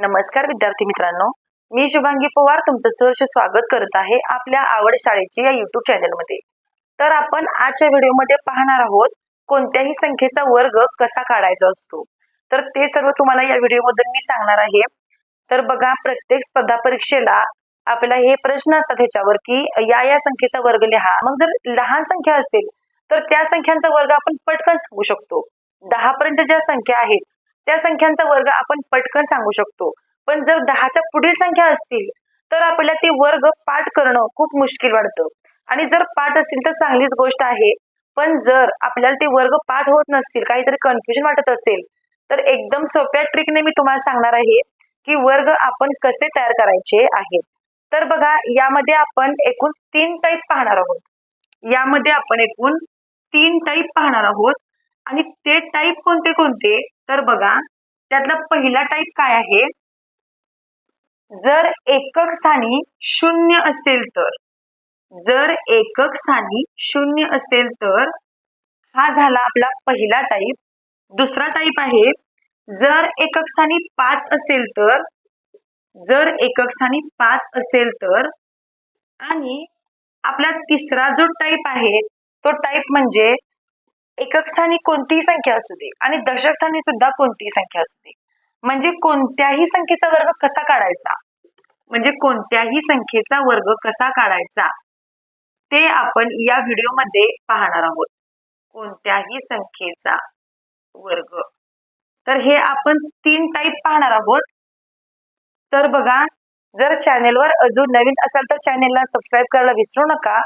नमस्कार विद्यार्थी मित्रांनो. मी शुभांगी पवार तुमचं सहर्ष स्वागत करत आहे आपल्या आवड शाळेची या युट्यूब चॅनलमध्ये तर आपण आजच्या व्हिडिओमध्ये पाहणार आहोत कोणत्याही संख्येचा वर्ग कसा काढायचा असतो. तर ते सर्व तुम्हाला या व्हिडिओमधून मी सांगणार आहे. तर बघा प्रत्येक स्पर्धा परीक्षेला आपल्याला हे प्रश्न असतात ह्याच्यावर की या या संख्येचा वर्ग लिहा. मग जर लहान संख्या असेल तर त्या संख्यांचा वर्ग आपण पटकन सांगू शकतो. दहा पर्यंत ज्या संख्या आहेत त्या संख्यांचा वर्ग आपण पटकन सांगू शकतो. पण जर दहाच्या पुढील संख्या असतील तर आपल्याला ते वर्ग पाठ करणं खूप मुश्किल वाटतं. आणि जर पाठ असतील तर चांगलीच गोष्ट आहे. पण जर आपल्याला ते वर्ग पाठ होत नसतील काहीतरी कन्फ्युजन वाटत असेल तर एकदम सोप्या ट्रिकने मी तुम्हाला सांगणार आहे की वर्ग आपण कसे तयार करायचे आहेत. तर बघा यामध्ये आपण एकूण तीन टाईप पाहणार आहोत. यामध्ये आपण एकूण तीन टाईप पाहणार आहोत. आणि ते टाईप कोणते कोणते? तर बघा त्यातला पहिला टाईप काय आहे? जर एकक स्थानी शून्य असेल तर जर एकक स्थानी शून्य असेल तर हा झाला आपला पहिला टाईप दुसरा टाईप आहे जर एकक स्थानी पाच असेल तर जर एकक स्थानी पाच असेल तर आणि आपला तिसरा जो टाईप आहे तो टाईप म्हणजे एकक स्थानी कोणतीही संख्या असू दे आणि दशक स्थानी सुद्धा कोणतीही संख्या असू दे. म्हणजे कोणत्याही संख्येचा वर्ग कसा काढायचा? म्हणजे कोणत्याही संख्येचा वर्ग कसा काढायचा? ते आपण या व्हिडिओमध्ये पाहणार आहोत. कोणत्याही संख्येचा वर्ग. तर हे आपण तीन टाईप पाहणार आहोत. तर बघा जर चॅनेलवर अजून नवीन असाल तर चॅनेलला सबस्क्राईब करायला विसरू नका.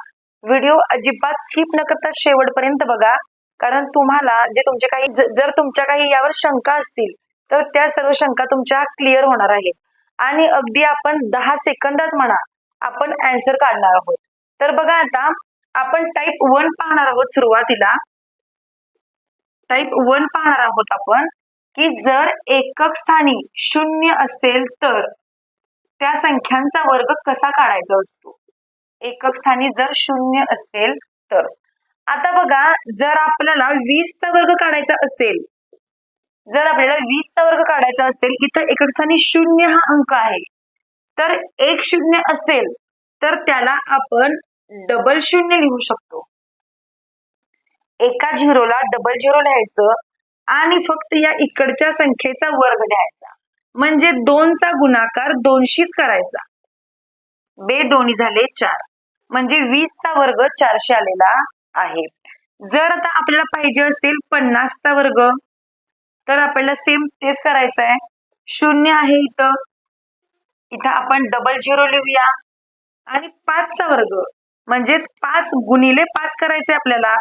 व्हिडिओ अजिबात स्किप न करता शेवटपर्यंत बघा. कारण तुम्हाला जे तुमचे काही जर तुमच्या काही यावर शंका असतील तर त्या सर्व शंका तुमच्या क्लिअर होणार आहेत. आणि अगदी आपण दहा सेकंदात म्हणा आपण अँसर काढणार आहोत. तर बघा आता आपण टाईप वन पाहणार आहोत सुरुवातीला. टाईप वन पाहणार आहोत आपण की जर एकक स्थानी शून्य असेल तर त्या संख्यांचा वर्ग कसा काढायचा असतो? एकक स्थानी जर शून्य असेल तर. आता बघा जर आपल्याला वीसचा वर्ग काढायचा असेल जर आपल्याला वीसचा वर्ग काढायचा असेल इथं एकक स्थानी शून्य हा अंक आहे. तर एक शून्य असेल तर त्याला आपण डबल शून्य लिहू शकतो. एका झिरोला डबल झिरो लिहायचं आणि फक्त या इकडच्या संख्येचा वर्ग लिहायचा. म्हणजे दोनचा गुणाकार दोनशीच करायचा. बे दोन्ही झाले चार. म्हणजे वीसचा वर्ग चारशे आलेला आहे. जर आता आपल्याला पाहिजे असेल पन्नासचा वर्ग तर आपल्याला सेम तेच करायचं आहे शून्य आहे इथं. इथं आपण डबल झिरो लिहूया. आणि पाचचा वर्ग म्हणजेच पाच गुणिले पाच करायचे आपल्याला.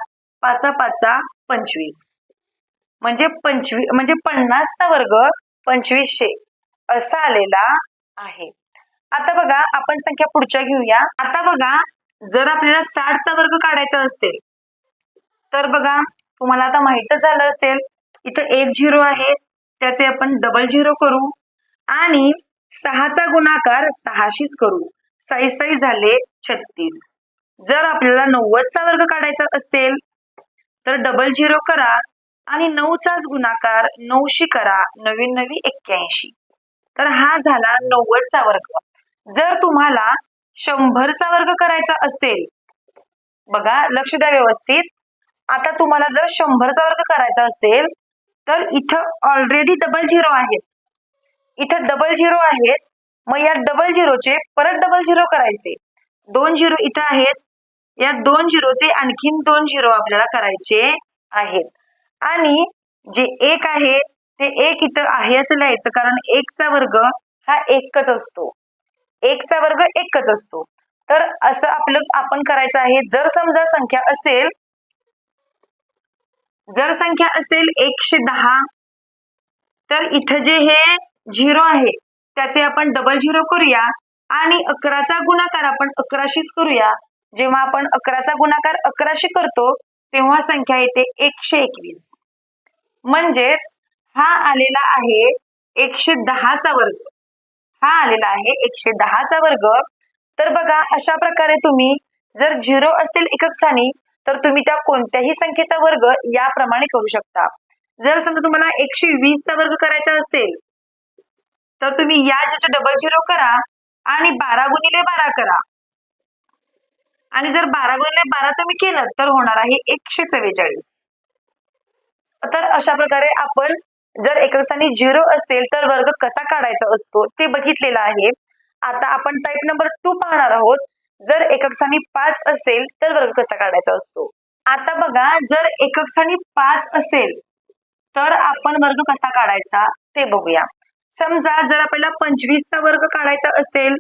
पाचा पाचा पंचवीस. म्हणजे पंचवीस म्हणजे पन्नासचा वर्ग पंचवीसशे. असा आलेला आहे. आता बघा आपण संख्या पुढच्या घेऊया. आता बघा जर आपल्याला साठचा वर्ग काढायचा असेल तर बघा तुम्हाला आता माहितच झालं असेल इथं एक झिरो आहे त्याचे आपण डबल झिरो करू आणि सहाचा गुणाकार सहाशीच करू. साई साई झाले छत्तीस. जर आपल्याला नव्वदचा वर्ग काढायचा असेल तर डबल झिरो करा आणि नऊचाच गुणाकार नऊशी करा नवीन नवी एक्क्याऐंशी. तर हा झाला नव्वदचा वर्ग. जर तुम्हाला शंभरचा वर्ग करायचा असेल. बघा लक्ष द्या व्यवस्थित. आता तुम्हाला जर शंभरचा वर्ग करायचा असेल तर इथं ऑलरेडी डबल झिरो आहेत इथं डबल झिरो आहेत मग या डबल झिरोचे परत डबल झिरो करायचे. दोन झिरो इथं आहेत. या दोन झिरोचे आणखीन दोन झिरो आपल्याला करायचे आहेत. आणि जे एक आहे ते एक इथं आहे असं लिहायचं कारण एकचा वर्ग हा एकच असतो. एकचा वर्ग एकच असतो. तर असं आपलं आपण करायचं आहे जर समजा संख्या असेल जर संख्या असेल एकशे दहा तर इथं जे हे झिरो आहे त्याचे आपण डबल झिरो करूया आणि अकराचा गुणाकार आपण अकराशीच करूया. जेव्हा आपण अकराचा गुणाकार अकराशी करतो तेव्हा संख्या येते एकशे एकवीस. म्हणजेच हा आलेला आहे एकशे दहाचा वर्ग. हा आलेला आहे. एकशे दहाचा वर्ग. तर बघा अशा प्रकारे तुम्ही जर झिरो असेल एकक स्थानी तर तुम्ही त्या कोणत्याही संख्येचा वर्ग याप्रमाणे करू शकता. जर समजा तुम्हाला एकशे वीसचा वर्ग करायचा असेल तर तुम्ही या झिरोचे डबल झिरो करा आणि बारा गुणिले बारा करा. आणि जर बारा गुणिले बारा तुम्ही केलं तर होणार आहे एकशे चव्वेचाळीस. तर अशा प्रकारे आपण जर एक स्थानी झिरो असेल तर वर्ग कसा काढायचा असतो? ते बघितलेलं आहे. आता आपण टाईप नंबर टू पाहणार आहोत. जर एकक स्थानी पाच असेल तर वर्ग कसा काढायचा असतो? आता बघा जर एकक स्थानी पाच असेल तर आपण वर्ग कसा काढायचा? ते बघूया. समजा जर आपल्याला पंचवीसचा वर्ग काढायचा असेल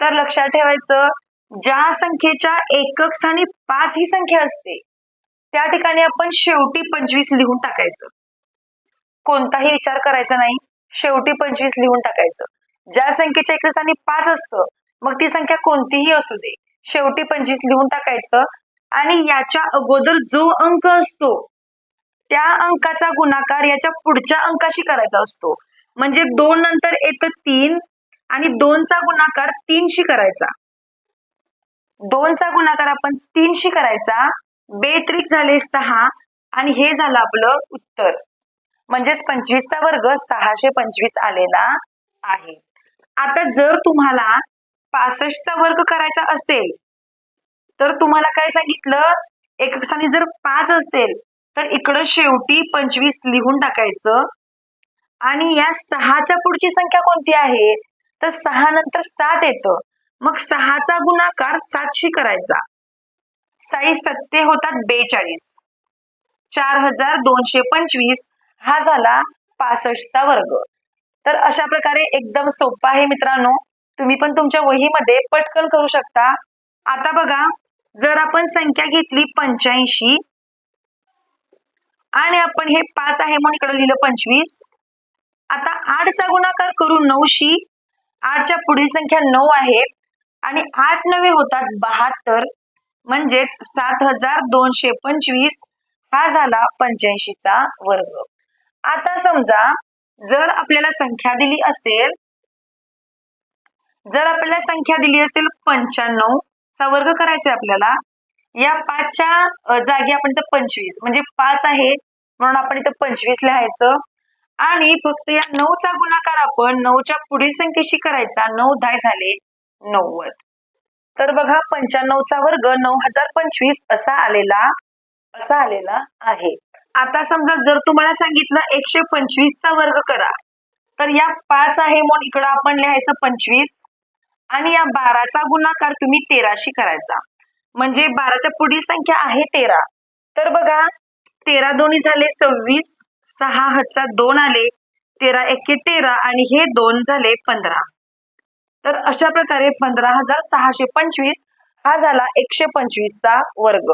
तर लक्षात ठेवायचं ज्या संख्येच्या एकक स्थानी पाच ही संख्या असते त्या ठिकाणी आपण शेवटी पंचवीस लिहून टाकायचं. कोणताही विचार करायचा नाही. शेवटी पंचवीस लिहून टाकायचं. ज्या संख्येच्या एक स्थानी पाच असतं मग ती संख्या कोणतीही असू दे. शेवटी पंचवीस लिहून टाकायचं आणि याच्या अगोदर जो अंक असतो त्या अंकाचा गुणाकार याच्या पुढच्या अंकाशी करायचा असतो. म्हणजे दोन नंतर येतं तीन आणि दोनचा गुणाकार तीनशी करायचा. दोनचा गुणाकार आपण तीनशी करायचा. बेत्रिक झाले सहा आणि हे झालं आपलं उत्तर. म्हणजेच पंचवीसचा वर्ग सहाशे पंचवीस आलेला आहे. आता जर तुम्हाला पासष्टचा वर्ग करायचा असेल तर तुम्हाला काय सांगितलं? एक स्थानी जर पाच असेल तर इकडं शेवटी पंचवीस लिहून टाकायचं. आणि या सहाच्या पुढची संख्या कोणती आहे? तर सहा नंतर सात येतं. मग सहाचा गुणाकार सातशी करायचा. साई सत्ते होतात बेचाळीस. चार हजार दोनशे पंचवीस हा झाला पासष्टचा वर्ग. तर अशा प्रकारे एकदम सोपा आहे मित्रांनो. तुम्ही पण तुमच्या वहीमध्ये पटकन करू शकता. आता बघा जर आपण संख्या घेतली पंच्याऐंशी आणि आपण हे पाच आहे म्हणून इकडे लिहिलं पंचवीस आता आठचा गुणाकार करू नऊशी आठच्या पुढील संख्या नऊ आहे आणि आठ नवे होतात बहात्तर म्हणजेच सात हजार दोनशे पंचवीस हा झाला पंच्याऐंशीचा वर्ग. आता समजा जर आपल्याला संख्या दिली असेल जर आपल्याला संख्या दिली असेल पंच्याण्णव चा वर्ग करायचा आहे आपल्याला या पाचच्या जागी आपण इथं पंचवीस म्हणजे पाच आहे म्हणून आपण इथं पंचवीस लिहायचं. आणि फक्त या नऊचा गुणाकार आपण नऊच्या पुढील संख्येशी करायचा नऊ दहा झाले नव्वद. तर बघा पंच्याण्णवचा वर्ग नऊ हजार पंचवीस असा आलेला असा आलेला आहे. आता समजा जर तुम्हाला सांगितलं एकशे पंचवीसचा वर्ग करा तर या पाच आहे म्हणून इकडं आपण लिहायचं पंचवीस. आणि या बाराचा गुणाकार तुम्ही तेराशी करायचा. म्हणजे बाराच्या पुढील संख्या आहे तेरा. तर बघा तेरा दोन्ही झाले सव्वीस सहा हजार दोन आले तेरा एके तेरा आणि हे दोन झाले पंधरा. तर अशा प्रकारे पंधरा हजार सहाशे पंचवीस हा झाला एकशे पंचवीसचा वर्ग.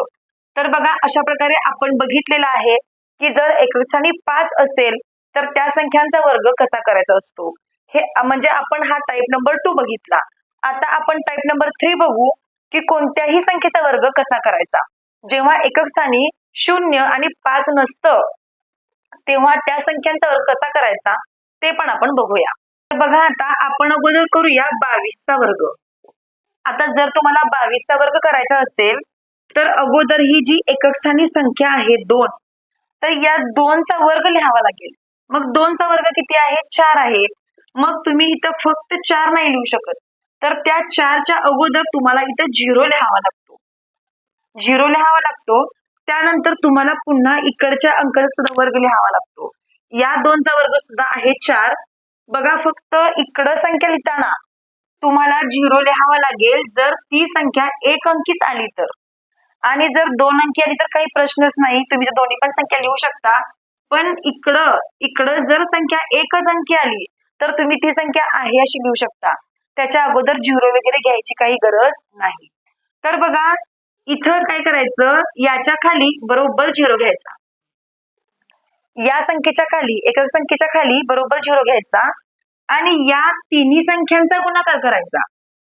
तर बघा अशा प्रकारे आपण बघितलेला आहे की जर एकवीस आणि पाच असेल तर त्या संख्यांचा वर्ग कसा करायचा असतो? हे म्हणजे आपण हा टाईप नंबर टू बघितला. आता आपण टाईप नंबर थ्री बघू की कोणत्याही संख्येचा वर्ग कसा करायचा. जेव्हा एकक स्थानी शून्य आणि पाच नसतं तेव्हा त्या संख्यांचा वर्ग कसा करायचा ते पण आपण बघूया. तर बघा आता आपण अगोदर करूया बावीसचा वर्ग. आता जर तुम्हाला बावीसचा वर्ग करायचा असेल तर अगोदर ही जी एकक स्थानी संख्या आहे दोन तर या दोनचा वर्ग लिहावा लागेल. मग दोनचा वर्ग किती आहे? चार आहे. मग तुम्ही इथं फक्त चार नाही लिहू शकत. तर त्या चारच्या अगोदर तुम्हाला इथं झिरो लिहावा लागतो. झिरो लिहावा लागतो. त्यानंतर तुम्हाला पुन्हा इकडच्या अंकाचा सुद्धा वर्ग लिहावा लागतो. या दोनचा वर्ग सुद्धा आहे चार. बघा फक्त इकडं संख्या लिहिताना तुम्हाला झिरो लिहावा लागेल. जर ती संख्या एक अंकीच आली तर. आणि जर दोन अंकी आली तर काही प्रश्नच नाही. तुम्ही तर दोन्ही पण संख्या लिहू शकता. पण इकडं इकडं जर संख्या एकच अंकी आली तर तुम्ही ती संख्या आहे अशी लिहू शकता. त्याच्या अगोदर झिरो वगैरे घ्यायची काही गरज नाही. तर बघा इथं काय करायचं? याच्या खाली बरोबर झिरो घ्यायचा. या संख्येच्या खाली एका संख्येच्या खाली बरोबर झिरो घ्यायचा. आणि या तिन्ही संख्यांचा गुणाकार करायचा.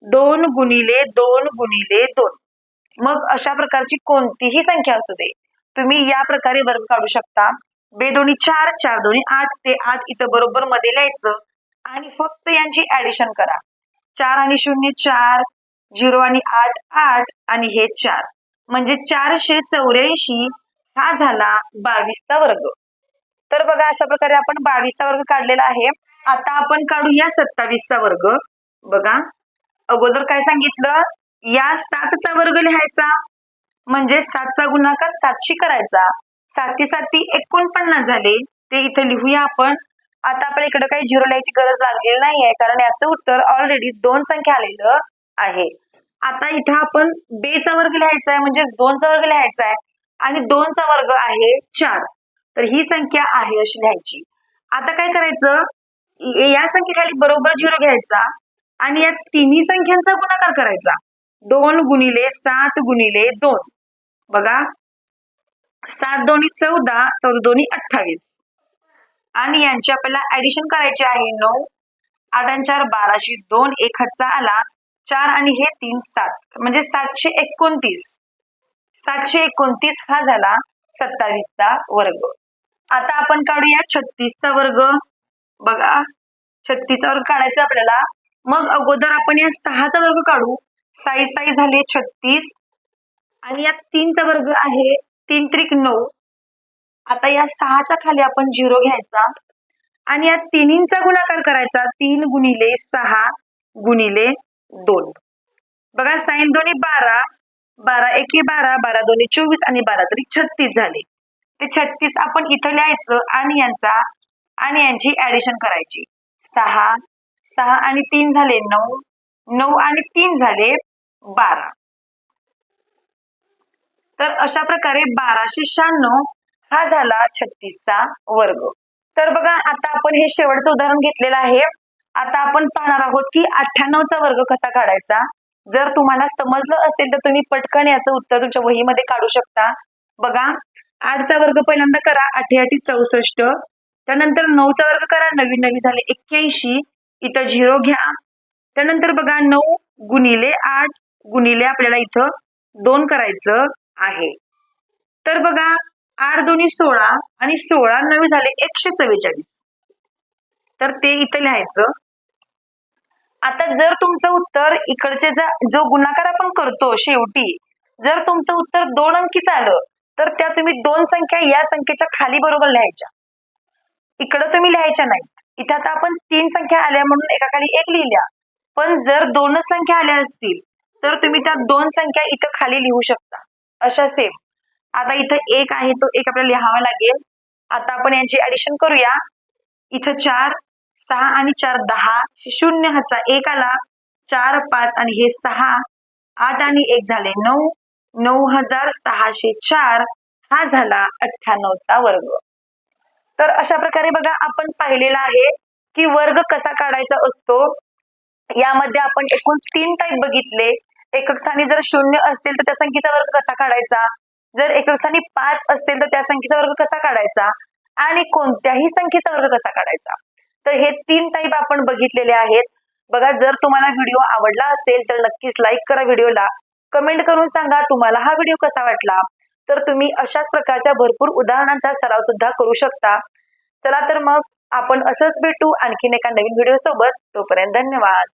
दोन गुणिले दोन गुणिले दोन. मग अशा प्रकारची कोणतीही संख्या असू दे. तुम्ही या प्रकारे वर्ग काढू शकता. बे दोन्ही चार चार दोन्ही आठ ते आठ इथं बरोबर मध्ये लिहायचं. आणि फक्त यांची ऍडिशन करा. चार आणि शून्य चार झिरो आणि आठ आठ आणि हे चार. म्हणजे चारशे चौऱ्याऐंशी हा झाला बावीसचा वर्ग. तर बघा अशा प्रकारे आपण बावीसचा वर्ग काढलेला आहे. आता आपण काढूया सत्तावीसचा वर्ग. बघा अगोदर काय सांगितलं? या सातचा वर्ग लिहायचा. म्हणजे सातचा गुणाकार सातशी करायचा. साती साती एकोणपन्नास झाले. ते इथं लिहूया आपण. आता आपल्या इकडे काही झिरो लिहायची गरज लागलेली नाही आहे कारण याचं उत्तर ऑलरेडी दोन संख्या आलेलं आहे. आता इथं आपण बेचा वर्ग लिहायचा आहे म्हणजे दोनचा वर्ग लिहायचा आहे आणि दोनचा वर्ग आहे चार. तर ही संख्या आहे अशी लिहायची. आता काय करायचं? या संख्येखाली बरोबर झिरो घ्यायचा आणि या तिन्ही संख्यांचा गुणाकार करायचा. दोन गुणिले सात गुणिले दोन. बघा. सात दोन्ही चौदा चौदा दोन्ही अठ्ठावीस. आणि यांची आपल्याला ऍडिशन करायचे आहे नऊ. आठ आणि चार बाराशे दोन एक हातचा आला. चार आणि हे तीन सात. म्हणजे सातशे एकोणतीस. सातशे एकोणतीस हा झाला सत्तावीसचा वर्ग. आता आपण काढूया छत्तीसचा वर्ग. बघा. छत्तीसचा वर्ग काढायचा आपल्याला. मग अगोदर आपण या सहाचा वर्ग काढू. साई साई झाले छत्तीस. आणि यात तीनचा वर्ग आहे तीन त्रिक नऊ. आता या सहाच्या खाली आपण झिरो घ्यायचा. आणि या तिन्हींचा गुणाकार करायचा तीन गुणिले सहा गुणिले दोन. बघा साईन दोन्ही बारा बारा एके बारा बारा दोन्ही चोवीस आणि बारा तरी छत्तीस झाले. ते छत्तीस आपण इथं लिहायचं आणि यांचा आणि यांची ऍडिशन करायची. सहा सहा आणि तीन झाले नऊ नऊ आणि तीन झाले बारा. तर अशा प्रकारे बाराशे शहाण्णव हा झाला छत्तीसचा वर्ग. तर बघा आता आपण हे शेवटचं उदाहरण घेतलेलं आहे. आता आपण पाहणार आहोत की अठ्ठ्याण्णवचा वर्ग कसा काढायचा? जर तुम्हाला समजलं असेल तर तुम्ही पटकन याचं उत्तर तुमच्या वहीमध्ये काढू शकता. बघा आठचा वर्ग पहिल्यांदा करा आठी चौसष्ट. त्यानंतर नऊचा वर्ग करा नवीन नवीन झाले एक्क्याऐंशी. इथं झिरो घ्या. त्यानंतर बघा नऊ गुणिले आठ. गुणिले आपल्याला इथं दोन करायचं आहे. तर बघा आठ दोन्ही सोळा आणि सोळा नवी झाले एकशे चव्वेचाळीस. तर ते इथं लिहायचं. आता जर तुमचं उत्तर इकडचे जो गुणाकार आपण करतो शेवटी जर तुमचं उत्तर दोन अंकीच आलं तर त्या तुम्ही दोन संख्या या संख्येच्या खाली बरोबर लिहायच्या. इकडं तुम्ही लिहायच्या नाही. इथं आता आपण तीन संख्या आल्या म्हणून एका खाली एक लिहिल्या. पण जर दोनच संख्या आल्या असतील तर तुम्ही त्या दोन संख्या इथं खाली लिहू शकता. अशा सेम आता इथं एक आहे तो एक आपल्याला लिहावा लागेल. आता आपण यांची ऍडिशन करूया. इथं चार सहा आणि चार दहा. शून्य हाचा एक आला. चार पाच आणि हे सहा. आठ आणि एक झाले नऊ. नऊ हजार सहाशे चार हा झाला अठ्ठ्याण्णवचा वर्ग. तर अशा प्रकारे बघा आपण पाहिलेला आहे की वर्ग कसा काढायचा असतो. यामध्ये आपण एकूण तीन टाईप बघितले. एकक स्थानी जर शून्य असेल तर त्या संख्येचा वर्ग कसा काढायचा? जर एकक स्थानी पाच असेल तर त्या संख्येचा वर्ग कसा काढायचा? आणि कोणत्याही संख्येचा वर्ग कसा काढायचा? तर हे तीन टाईप आपण बघितलेले आहेत. बघा जर तुम्हाला व्हिडिओ आवडला असेल तर नक्कीच लाईक करा व्हिडिओला. कमेंट करून सांगा तुम्हाला हा व्हिडिओ कसा वाटला? तर तुम्ही अशाच प्रकारच्या भरपूर उदाहरणांचा सराव सुद्धा करू शकता. चला तर मग आपण असंच भेटू आणखीन एका नवीन व्हिडिओ सोबत तोपर्यंत धन्यवाद.